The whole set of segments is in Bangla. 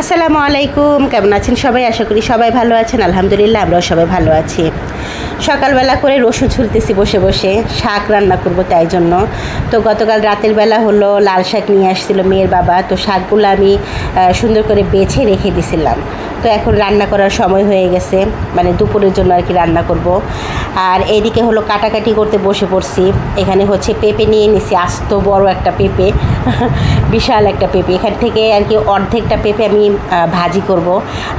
আসসালামু আলাইকুম, কেমন আছেন সবাই? আশা করি সবাই ভালো আছেন। আলহামদুলিল্লাহ, আমরাও সবাই ভালো আছি। সকালবেলা করে রসুন ছুলতেছি বসে বসে, শাক রান্না করব তাই জন্য। তো গতকাল রাতের বেলা হলো, লাল শাক নিয়ে আসছিল মেয়ের বাবা। তো শাকগুলো আমি সুন্দর করে বেছে রেখে দিছিলাম। তো এখন রান্না করার সময় হয়ে গেছে। মানে দুপুরের জন্য আর কি রান্না করব। আর এইদিকে হলো কাটাকাটি করতে বসে পড়ছি। এখানে হচ্ছে পেঁপে নিয়ে নিছি, আস্ত বড় একটা পেঁপে। বিশাল একটা পেঁপে। এখান থেকে আর কি অর্ধেকটা পেঁপে আমি ভাজি করব।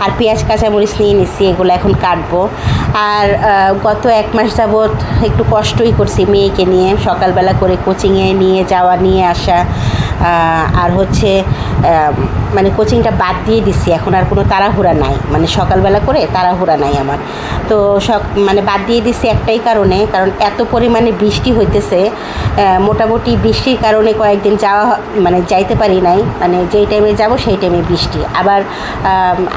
আর পেঁয়াজ, কাঁচামরিচ নিয়ে নিছি, এগুলো এখন কাটবো। আর গত এক মাস যাবৎ একটু কষ্টই করছি মেয়েকে নিয়ে। সকালবেলা করে কোচিংয়ে নিয়ে যাওয়া, নিয়ে আসা। আর হচ্ছে মানে কোচিংটা বাদ দিয়ে দিছি। এখন আর কোনো তাড়াহুড়া নাই। মানে সকালবেলা করে তাড়াহুড়া নাই আমার। তো সক মানে বাদ দিয়ে দিছি একটাই কারণে, কারণ এত পরিমাণে বৃষ্টি হইতেছে মোটামুটি বৃষ্টির কারণে কয়েকদিন যাওয়া মানে যাইতে পারি নাই। মানে যেই টাইমে যাব, সেই টাইমে বৃষ্টি। আবার,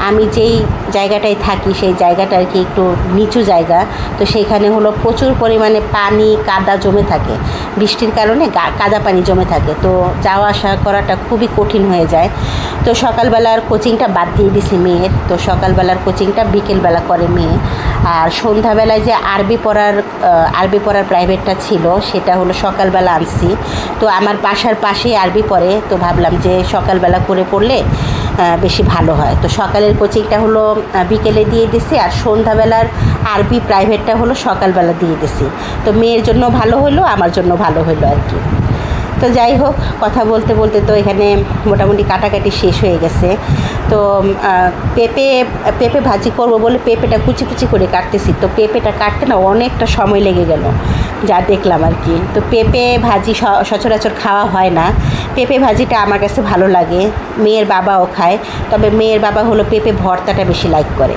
আমি যেই জায়গাটায় থাকি, সেই জায়গাটা আর কি একটু নিচু জায়গা। তো সেইখানে হলো প্রচুর পরিমাণে পানি, কাদা জমে থাকে। বৃষ্টির কারণে কাদা পানি জমে থাকে। তো যাওয়া আসা করাটা খুবই কঠিন হয়ে যায়। তো সকালবেলার কোচিংটা বাদ দিয়ে দিছি মেয়ের তো সকালবেলার কোচিংটা বিকেলবেলা করে মেয়ে। আর সন্ধ্যাবেলায় যে আরবি পড়ার আরবি পড়ার প্রাইভেটটা ছিল, সেটা হলো সকালবেলা আনছি। তো আমার বাসার পাশেই আরবি পড়ে, তো ভাবলাম যে সকালবেলা করে পড়লে বেশি ভালো হয়। তো সকালের কোচিংটা হলো বিকেলে দিয়ে দিছি, আর সন্ধ্যাবেলার আরবি প্রাইভেটটা হলো সকালবেলা দিয়ে দিছি। তো মেয়ের জন্য ভালো হলো আমার জন্য ভালো হলো আর কি। তো যাই হোক, কথা বলতে বলতে তো এখানে মোটামুটি কাটাকাটি শেষ হয়ে গেছে। তো পেঁপে পেঁপে ভাজি করব বলে পেঁপেটা কুচি কুচি করে কাটতেছি। তো পেঁপেটা কাটতে না অনেকটা সময় লেগে গেল, যা দেখলাম আর কি। তো পেঁপে ভাজি সচরাচর খাওয়া হয় না। পেঁপে ভাজিটা আমার কাছে ভালো লাগে, মেয়ের বাবাও খায়। তবে মেয়ের বাবা হলো পেঁপে ভর্তাটা বেশি লাইক করে।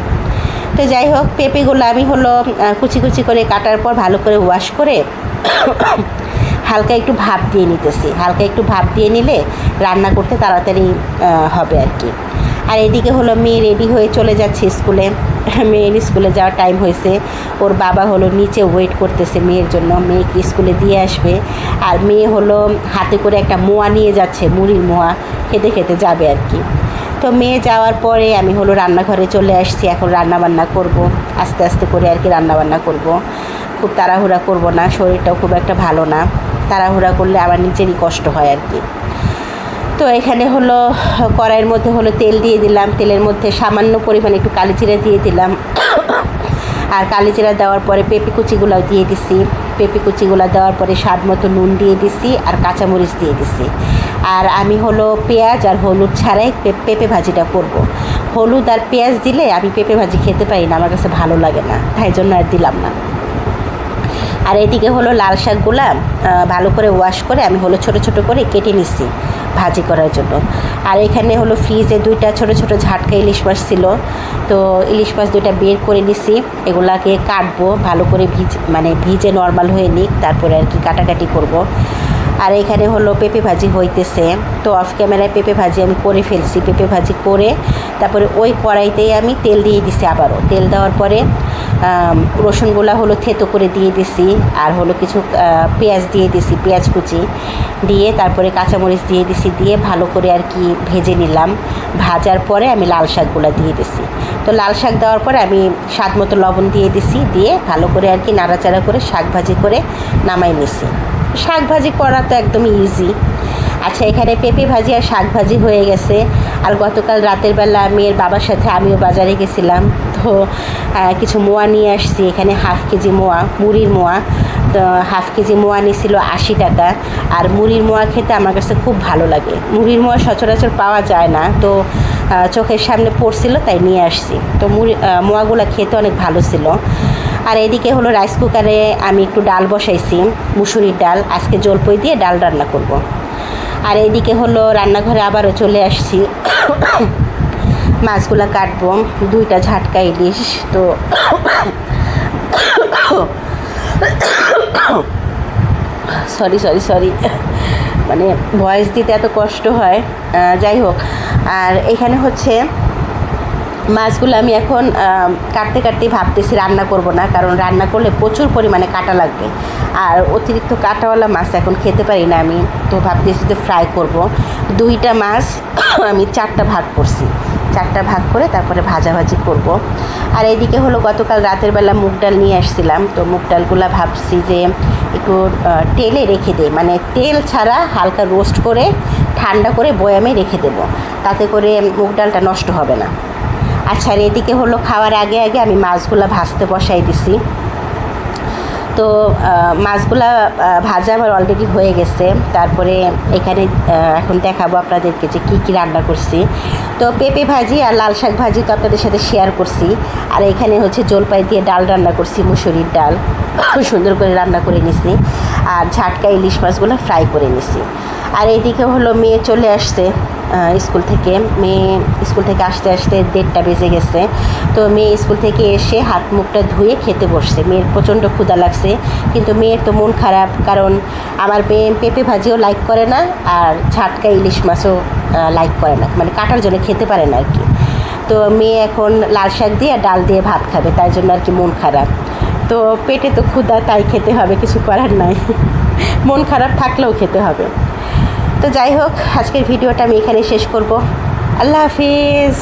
তো যাই হোক, পেঁপেগুলো আমি হলো কুচি কুচি করে কাটার পর ভালো করে ওয়াশ করে হালকা একটু ভাপ দিয়ে নিতেছি। হালকা একটু ভাপ দিয়ে নিলে রান্না করতে তাড়াতাড়ি হবে আর কি। আর এদিকে হলো মেয়ে রেডি হয়ে চলে যাচ্ছে স্কুলে। মেয়ের স্কুলে যাওয়ার টাইম হয়েছে। ওর বাবা হলো নিচে ওয়েট করতেছে মেয়ের জন্য। মেয়েকে স্কুলে দিয়ে আসবে? আর মেয়ে হলো হাতে করে একটা মোয়া নিয়ে যাচ্ছে, মুড়ির মোয়া। খেতে খেতে যাবে আর কি। তো মেয়ে যাওয়ার পরে আমি হলো রান্নাঘরে চলে আসছি। এখন রান্নাবান্না করব। আস্তে আস্তে করে আর কি রান্নাবান্না করব। খুব তাড়াহুড়া করব না, শরীরটাও খুব একটা ভালো না। তাড়াহুড়া করলে আমার নিজেরই কষ্ট হয় আর কি। তো এখানে হলো, কড়াইয়ের মধ্যে হলো তেল দিয়ে দিলাম। তেলের মধ্যে সামান্য পরিমাণে একটু কালিজিরা দিয়ে দিলাম। আর কালিজিরা দেওয়ার পরে পেঁপে কুচিগুলোও দিয়ে দিছি। পেঁপে কুচিগুলো দেওয়ার পরে স্বাদ মতো নুন দিয়ে দিছি আর কাঁচামরিচ দিয়ে দিছি। আর আমি হলো পেঁয়াজ আর হলুদ ছাড়াই পেঁপে ভাজিটা করব। হলুদ আর পেঁয়াজ দিলে আমি পেঁপে ভাজি খেতে পারি না, আমার কাছে ভালো লাগে না, তাই জন্য আর দিলাম না। আর এদিকে হলো লাল শাকগুলা ভালো করে ওয়াশ করে আমি হলো ছোট ছোট করে কেটে নিচ্ছি ভাজি করার জন্য আর এখানে হলো ফ্রিজে দুইটা ছোট ছোট ঝাটকা ইলিশ মাছ ছিল তো ইলিশ মাছ দুইটা বের করে নিছি, এগুলাকে কাটবো, ভালো করে ভিজ মানে ভিজে নর্মাল হয়ে নিক, তারপরে আর কি কাটাকাটি করব। আর এখানে হলো পেঁপে ভাজি হইতেছে। তো অফ ক্যামেরায় পেঁপে ভাজি আমি করে ফেলছি, পেঁপে ভাজি করে। তারপরে ওই কড়াইতেই আমি তেল দিয়ে দিছি আবারও। তেল দেওয়ার পরে রসুনগুলা হলো থেতো করে দিয়ে দিছি আর হলো কিছু পেঁয়াজ দিয়ে দিছি, পেঁয়াজ কুচি দিয়ে তারপরে কাঁচামরিচ দিয়ে দিছি, দিয়ে ভালো করে আর কি ভেজে নিলাম। ভাজার পরে আমি লাল শাকগুলো দিয়ে দিছি। তো লাল শাক দেওয়ার পরে আমি স্বাদ মতো লবণ দিয়ে দিছি, দিয়ে ভালো করে আর কি নাড়াচাড়া করে শাক ভাজি করে নামাই নিছি। শাক ভাজি করা তো একদম ইজি আচ্ছা এখানে পেঁপে ভাজি আর শাক ভাজি হয়ে গেছে। আর গতকাল রাতের বেলা মেয়ের বাবার সাথে আমিও বাজারে গেছিলাম। তো কিছু মোয়া নিয়ে আসছি। এখানে হাফ কেজি মোয়া, মুড়ির মোয়া। তো, হাফ কেজি মোয়া নিয়েছিল আশি টাকা। আর মুড়ির মোয়া খেতে আমার কাছে খুব ভালো লাগে। মুড়ির মোয়া সচরাচর পাওয়া যায় না। তো চোখের সামনে পড়ছিল, তাই নিয়ে আসছি। তো, মুড়ি মোয়াগুলো খেতে অনেক ভালো ছিল। আর এদিকে হলো রাইস কুকারে আমি একটু ডাল বসাইছি মুসুরির ডাল, আজকে জলপই দিয়ে ডাল রান্না করব। আর এইদিকে হলো রান্নাঘরে আবারও চলে আসছি। মাছগুলো কাটবো, দুইটা ঝাটকা ইলিশ, তো সরি সরি সরি মানে ভয়েস দিতে এত কষ্ট হয়। যাই হোক, আর এখানে হচ্ছে মাছগুলো আমি এখন কাটতে কাটতে ভাবতেছি রান্না করব না, কারণ রান্না করলে প্রচুর পরিমাণে কাটা লাগবে। আর অতিরিক্ত কাটাওয়ালা মাছ এখন খেতে পারি না আমি, তো ভাবতেছি যে ফ্রাই করব। দুইটা মাছ আমি চারটা ভাগ করছি। চারটা ভাগ করে তারপরে ভাজাভাজি করব। আর এদিকে হলো গতকাল রাতের বেলা মুগ ডাল নিয়ে আসছিলাম, তো মুগ ডালগুলো ভাবছি যে একটু তেলে রেখে দেই। মানে তেল ছাড়া হালকা রোস্ট করে, ঠান্ডা করে বয়ামে রেখে দেব। তাতে করে মুগ ডালটা নষ্ট হবে না। আচ্ছা আর এদিকে হলো খাওয়ার আগে আগে আমি মাছগুলো ভাজতে বসাই দিছি। তো মাছগুলা ভাজা আমার অলরেডি হয়ে গেছে। তারপরে এখানে এখন দেখাবো আপনাদেরকে যে কী কী রান্না করছি। তো পেঁপে ভাজি আর লাল শাক ভাজি তো আপনাদের সাথে শেয়ার করছি। আর এখানে হচ্ছে জলপাই দিয়ে ডাল রান্না করছি, মুসুরির ডাল। সুন্দর করে রান্না করে নিছি। আর ঝাটকা ইলিশ মাছগুলো ফ্রাই করে নিছি। আর এইদিকে হলো মেয়ে চলে আসছে। স্কুল থেকে, মেয়ে স্কুল থেকে আসতে আসতে দেড়টা বেজে গেছে। তো মেয়ে স্কুল থেকে এসে হাত মুখটা ধুয়ে খেতে বসছে। মেয়ের প্রচণ্ড ক্ষুধা লাগছে, কিন্তু মেয়ের তো মন খারাপ, কারণ আমার মেয়ে পেঁপে ভাজিও লাইক করে না, আর ঝাটকা ইলিশ মাছও লাইক করে না। মানে কাটার জন্য খেতে পারে না আর কি তো মেয়ে এখন লাল শাক দিয়ে আর ডাল দিয়ে ভাত খাবে, তাই জন্য আর কি মন খারাপ। তো পেটে তো ক্ষুধা, তাই খেতে হবে, কিছু করার নাই। মন খারাপ থাকলেও খেতে হবে। তো যাই হোক আজকের ভিডিওটা আমি এখানে শেষ করব। আল্লাহ হাফিজ।